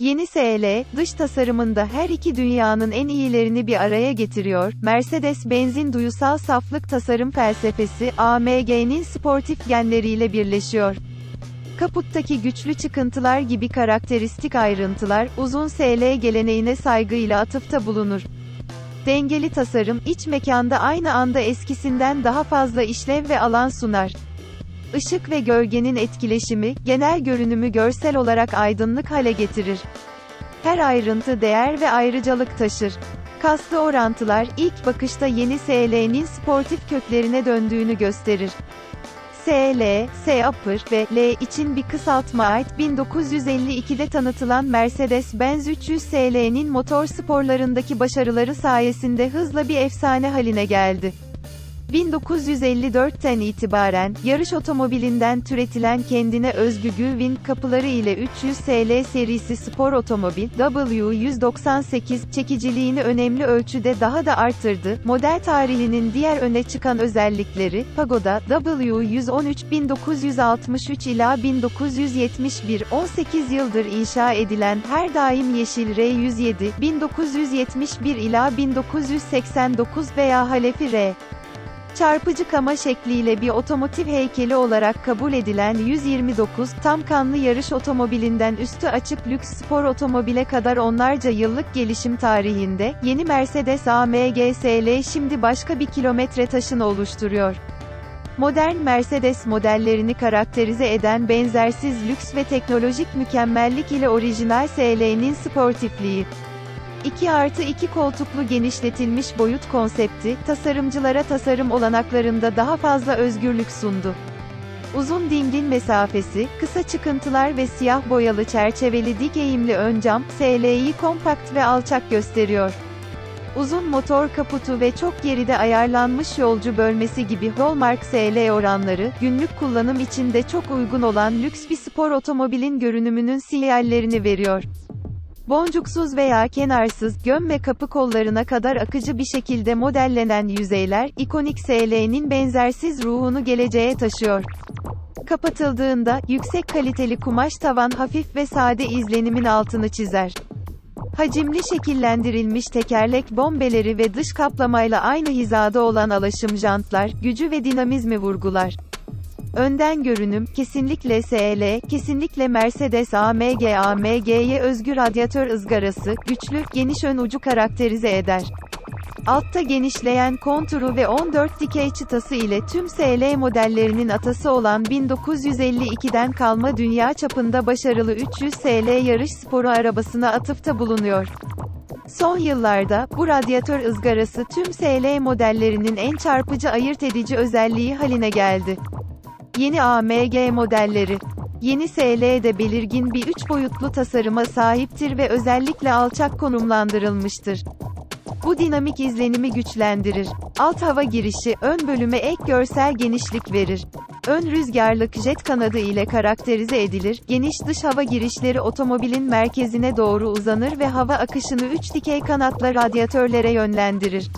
Yeni SL, dış tasarımında her iki dünyanın en iyilerini bir araya getiriyor. Mercedes-Benz'in duyusal saflık tasarım felsefesi, AMG'nin sportif genleriyle birleşiyor. Kaputtaki güçlü çıkıntılar gibi karakteristik ayrıntılar, uzun SL geleneğine saygıyla atıfta bulunur. Dengeli tasarım, iç mekanda aynı anda eskisinden daha fazla işlev ve alan sunar. Işık ve gölgenin etkileşimi, genel görünümü görsel olarak aydınlık hale getirir. Her ayrıntı değer ve ayrıcalık taşır. Kaslı orantılar, ilk bakışta yeni SL'nin sportif köklerine döndüğünü gösterir. SL, S upper ve L için bir kısaltma ait 1952'de tanıtılan Mercedes-Benz 300 SL'nin motor sporlarındaki başarıları sayesinde hızla bir efsane haline geldi. 1954'ten itibaren, yarış otomobilinden türetilen kendine özgü Gullwing kapıları ile 300 SL serisi spor otomobil, W198, çekiciliğini önemli ölçüde daha da arttırdı. Model tarihinin diğer öne çıkan özellikleri, Pagoda, W113, 1963 ila 1971, 18 yıldır inşa edilen her daim yeşil R107, 1971 ila 1989 veya Halefi R. Çarpıcı kama şekliyle bir otomotiv heykeli olarak kabul edilen 129, tam kanlı yarış otomobilinden üstü açık lüks spor otomobile kadar onlarca yıllık gelişim tarihinde, yeni Mercedes AMG SL şimdi başka bir kilometre taşını oluşturuyor. Modern Mercedes modellerini karakterize eden benzersiz lüks ve teknolojik mükemmellik ile orijinal SL'nin sportifliği. 2 artı 2 koltuklu genişletilmiş boyut konsepti, tasarımcılara tasarım olanaklarında daha fazla özgürlük sundu. Uzun dingin mesafesi, kısa çıkıntılar ve siyah boyalı çerçeveli dik eğimli ön cam, SL'yi kompakt ve alçak gösteriyor. Uzun motor kaputu ve çok geride ayarlanmış yolcu bölmesi gibi Hallmark SL oranları, günlük kullanım için de çok uygun olan lüks bir spor otomobilin görünümünün sinyallerini veriyor. Boncuksuz veya kenarsız, gömme kapı kollarına kadar akıcı bir şekilde modellenen yüzeyler, ikonik SL'nin benzersiz ruhunu geleceğe taşıyor. Kapatıldığında, yüksek kaliteli kumaş tavan hafif ve sade izlenimin altını çizer. Hacimli şekillendirilmiş tekerlek bombeleri ve dış kaplamayla aynı hizada olan alaşım jantlar, gücü ve dinamizmi vurgular. Önden görünüm, kesinlikle SL, kesinlikle Mercedes AMG AMG'ye özgü radyatör ızgarası, güçlü, geniş ön ucu karakterize eder. Altta genişleyen konturu ve 14 dikey çıtası ile tüm SL modellerinin atası olan 1952'den kalma dünya çapında başarılı 300 SL yarış sporu arabasına atıfta bulunuyor. Son yıllarda, bu radyatör ızgarası tüm SL modellerinin en çarpıcı ayırt edici özelliği haline geldi. Yeni AMG modelleri. Yeni SL de belirgin bir üç boyutlu tasarıma sahiptir ve özellikle alçak konumlandırılmıştır. Bu dinamik izlenimi güçlendirir. Alt hava girişi, ön bölüme ek görsel genişlik verir. Ön rüzgarlık jet kanadı ile karakterize edilir, geniş dış hava girişleri otomobilin merkezine doğru uzanır ve hava akışını üç dikey kanatla radyatörlere yönlendirir.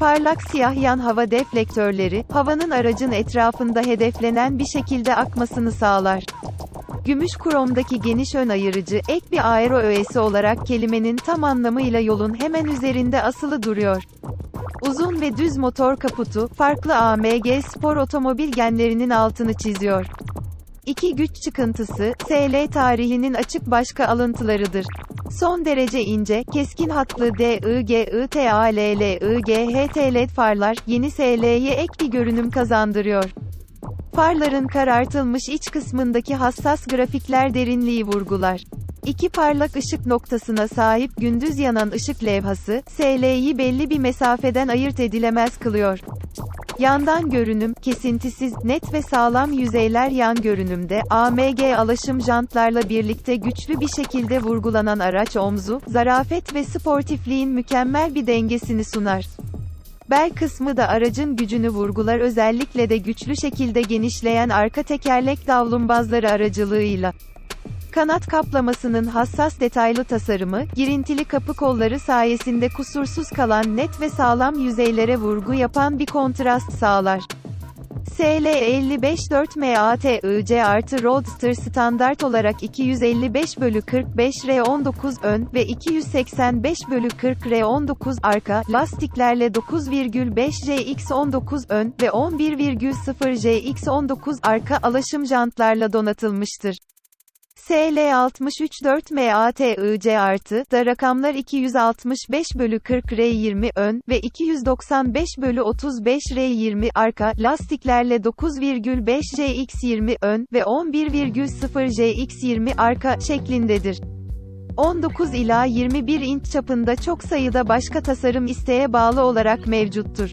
Parlak siyah yan hava deflektörleri, havanın aracın etrafında hedeflenen bir şekilde akmasını sağlar. Gümüş kromdaki geniş ön ayırıcı, ek bir aero öğesi olarak kelimenin tam anlamıyla yolun hemen üzerinde asılı duruyor. Uzun ve düz motor kaputu, farklı AMG spor otomobil genlerinin altını çiziyor. İki güç çıkıntısı, SL tarihinin açık başka alıntılarıdır. Son derece ince, keskin hatlı DIGITALLIGHT LED farlar, yeni SL'ye ek bir görünüm kazandırıyor. Farların karartılmış iç kısmındaki hassas grafikler derinliği vurgular. İki parlak ışık noktasına sahip gündüz yanan ışık levhası, SL'yi belli bir mesafeden ayırt edilemez kılıyor. Yandan görünüm, kesintisiz, net ve sağlam yüzeyler yan görünümde, AMG alaşım jantlarla birlikte güçlü bir şekilde vurgulanan araç omzu, zarafet ve sportifliğin mükemmel bir dengesini sunar. Bel kısmı da aracın gücünü vurgular özellikle de güçlü şekilde genişleyen arka tekerlek davlumbazları aracılığıyla. Kanat kaplamasının hassas detaylı tasarımı, girintili kapı kolları sayesinde kusursuz kalan net ve sağlam yüzeylere vurgu yapan bir kontrast sağlar. SL55-4MAT-IC artı Roadster standart olarak 255 bölü 45 R19 ön ve 285 bölü 40 R19 arka lastiklerle 9,5 JX19 ön ve 11,0 JX19 arka alaşım jantlarla donatılmıştır. SL63 MATIC artı da rakamlar 265 bölü 40 R20 ön ve 295 bölü 35 R20 arka lastiklerle 9,5 JX20 ön ve 11,0 JX20 arka şeklindedir. 19 ila 21 inç çapında çok sayıda başka tasarım isteğe bağlı olarak mevcuttur.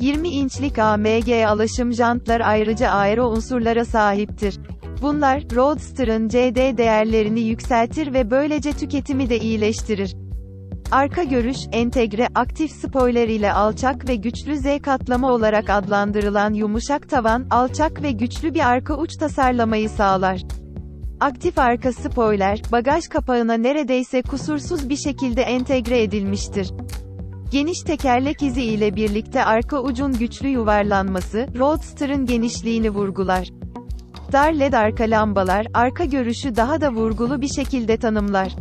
20 inçlik AMG alaşım jantlar ayrıca aero unsurlara sahiptir. Bunlar, Roadster'ın CD değerlerini yükseltir ve böylece tüketimi de iyileştirir. Arka görüş, entegre, aktif spoiler ile alçak ve güçlü Z katlama olarak adlandırılan yumuşak tavan, alçak ve güçlü bir arka uç tasarlamayı sağlar. Aktif arka spoiler, bagaj kapağına neredeyse kusursuz bir şekilde entegre edilmiştir. Geniş tekerlek izi ile birlikte arka ucun güçlü yuvarlanması, Roadster'ın genişliğini vurgular. Dar led arka lambalar, arka görüşü daha da vurgulu bir şekilde tanımlar.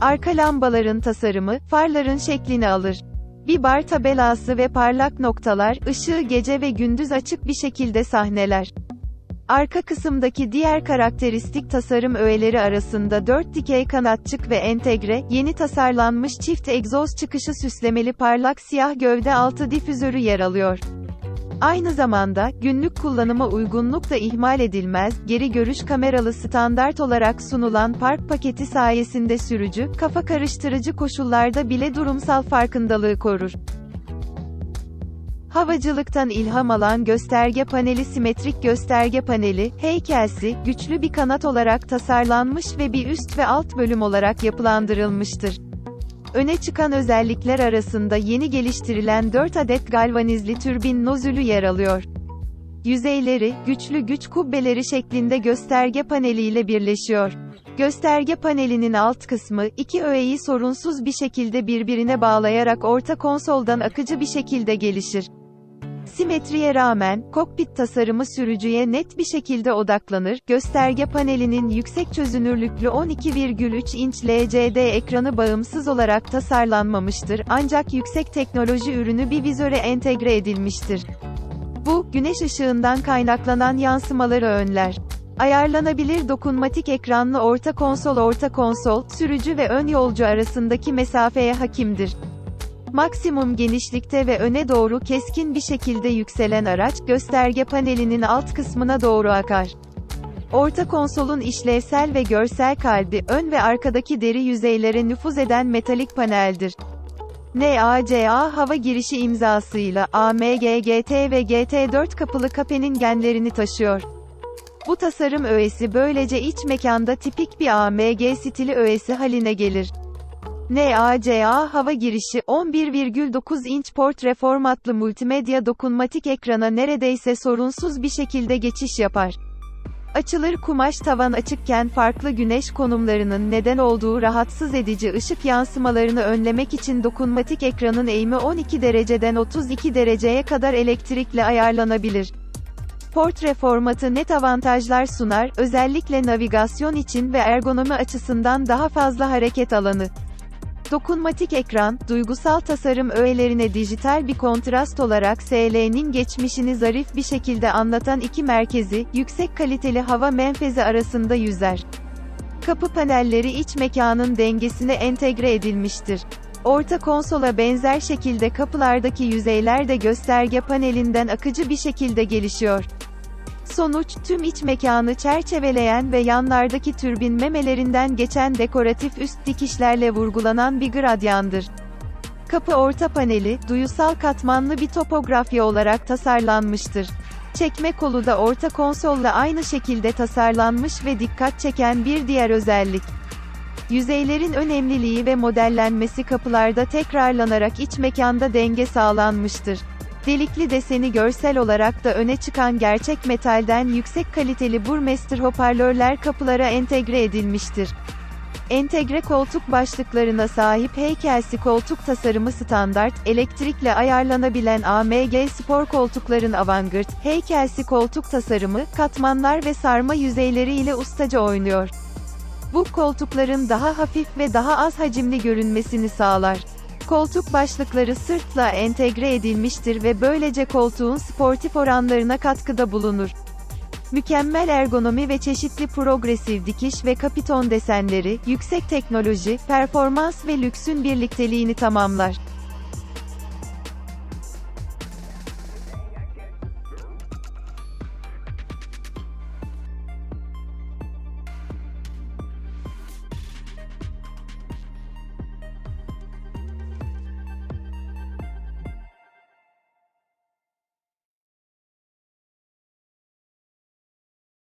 Arka lambaların tasarımı, farların şeklini alır. Bir bar tabelası ve parlak noktalar, ışığı gece ve gündüz açık bir şekilde sahneler. Arka kısımdaki diğer karakteristik tasarım öğeleri arasında 4 dikey kanatçık ve entegre, yeni tasarlanmış çift egzoz çıkışı süslemeli parlak siyah gövde altı difüzörü yer alıyor. Aynı zamanda, günlük kullanıma uygunluk da ihmal edilmez, geri görüş kameralı standart olarak sunulan park paketi sayesinde sürücü, kafa karıştırıcı koşullarda bile durumsal farkındalığı korur. Havacılıktan ilham alan gösterge paneli simetrik gösterge paneli, heykelsi, güçlü bir kanat olarak tasarlanmış ve bir üst ve alt bölüm olarak yapılandırılmıştır. Öne çıkan özellikler arasında yeni geliştirilen 4 adet galvanizli türbin nozülü yer alıyor. Yüzeyleri, güçlü güç kubbeleri şeklinde gösterge paneliyle birleşiyor. Gösterge panelinin alt kısmı, iki öğeyi sorunsuz bir şekilde birbirine bağlayarak orta konsoldan akıcı bir şekilde gelişir. Simetriye rağmen, kokpit tasarımı sürücüye net bir şekilde odaklanır. Gösterge panelinin yüksek çözünürlüklü 12,3 inç LCD ekranı bağımsız olarak tasarlanmamıştır ancak yüksek teknoloji ürünü bir vizöre entegre edilmiştir. Bu, güneş ışığından kaynaklanan yansımaları önler. Ayarlanabilir dokunmatik ekranlı orta konsol Orta konsol, sürücü ve ön yolcu arasındaki mesafeye hakimdir. Maksimum genişlikte ve öne doğru keskin bir şekilde yükselen araç, gösterge panelinin alt kısmına doğru akar. Orta konsolun işlevsel ve görsel kalbi, ön ve arkadaki deri yüzeylere nüfuz eden metalik paneldir. NACA hava girişi imzasıyla AMG GT ve GT4 kapılı kapenin genlerini taşıyor. Bu tasarım öğesi böylece iç mekanda tipik bir AMG stili öğesi haline gelir. NACA hava girişi 11,9 inç portre formatlı multimedya dokunmatik ekrana neredeyse sorunsuz bir şekilde geçiş yapar. Açılır kumaş tavan açıkken farklı güneş konumlarının neden olduğu rahatsız edici ışık yansımalarını önlemek için dokunmatik ekranın eğimi 12 dereceden 32 dereceye kadar elektrikle ayarlanabilir. Portre formatı net avantajlar sunar, özellikle navigasyon için ve ergonomi açısından daha fazla hareket alanı. Dokunmatik ekran, duygusal tasarım öğelerine dijital bir kontrast olarak SL'nin geçmişini zarif bir şekilde anlatan iki merkezi, yüksek kaliteli hava menfezi arasında yüzer. Kapı panelleri iç mekanın dengesine entegre edilmiştir. Orta konsola benzer şekilde kapılardaki yüzeyler de gösterge panelinden akıcı bir şekilde gelişiyor. Sonuç, tüm iç mekanı çerçeveleyen ve yanlardaki türbin memelerinden geçen dekoratif üst dikişlerle vurgulanan bir gradyandır. Kapı orta paneli, duyusal katmanlı bir topografya olarak tasarlanmıştır. Çekme kolu da orta konsolla aynı şekilde tasarlanmış ve dikkat çeken bir diğer özellik. Yüzeylerin önemliliği ve modellenmesi kapılarda tekrarlanarak iç mekanda denge sağlanmıştır. Delikli deseni görsel olarak da öne çıkan gerçek metalden yüksek kaliteli Burmester hoparlörler kapılara entegre edilmiştir. Entegre koltuk başlıklarına sahip heykelsi koltuk tasarımı standart, elektrikle ayarlanabilen AMG spor koltukların avantgard, heykelsi koltuk tasarımı, katmanlar ve sarma yüzeyleri ile ustaca oynuyor. Bu koltukların daha hafif ve daha az hacimli görünmesini sağlar. Koltuk başlıkları sırtla entegre edilmiştir ve böylece koltuğun sportif oranlarına katkıda bulunur. Mükemmel ergonomi ve çeşitli progresif dikiş ve kapiton desenleri, yüksek teknoloji, performans ve lüksün birlikteliğini tamamlar.